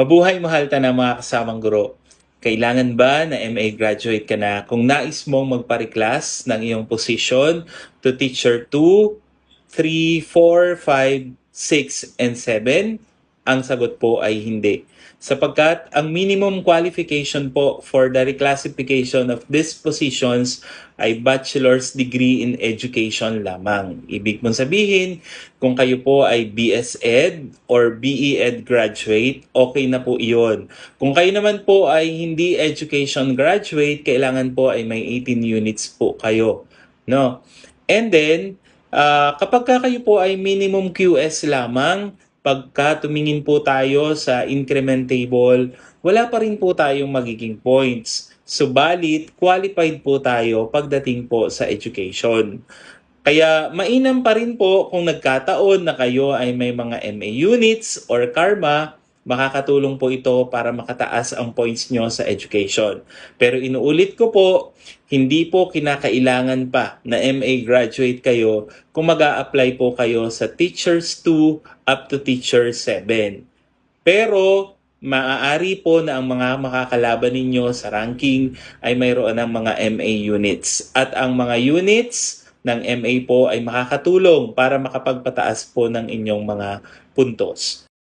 Mabuhay mahal ta na mga kasamang guro. Kailangan ba na MA graduate ka na kung nais mong magpa-reclass ng iyong position to teacher 2, 3, 4, 5, 6, and 7? Ang sagot po ay hindi. Sapagkat ang minimum qualification po for the reclassification of these positions ay bachelor's degree in education lamang. Ibig mong sabihin, kung kayo po ay BS Ed or BE Ed graduate, okay na po iyon. Kung kayo naman po ay hindi education graduate, kailangan po ay may 18 units po kayo. No? And then, ah, kapag ka kayo po ay minimum QS lamang, pagka tumingin po tayo sa increment table, wala pa rin po tayong magiging points. Subalit, qualified po tayo pagdating po sa education. Kaya mainam pa rin po kung nagkataon na kayo ay may mga MA units or karma, makakatulong po ito para makataas ang points nyo sa education. Pero inuulit ko po, hindi po kinakailangan pa na MA graduate kayo kung mag apply po kayo sa Teachers 2 up to Teacher 7. Pero maaari po na ang mga makakalaban ninyo sa ranking ay mayroon ng mga MA units. At ang mga units ng MA po ay makakatulong para makapagpataas po ng inyong mga puntos.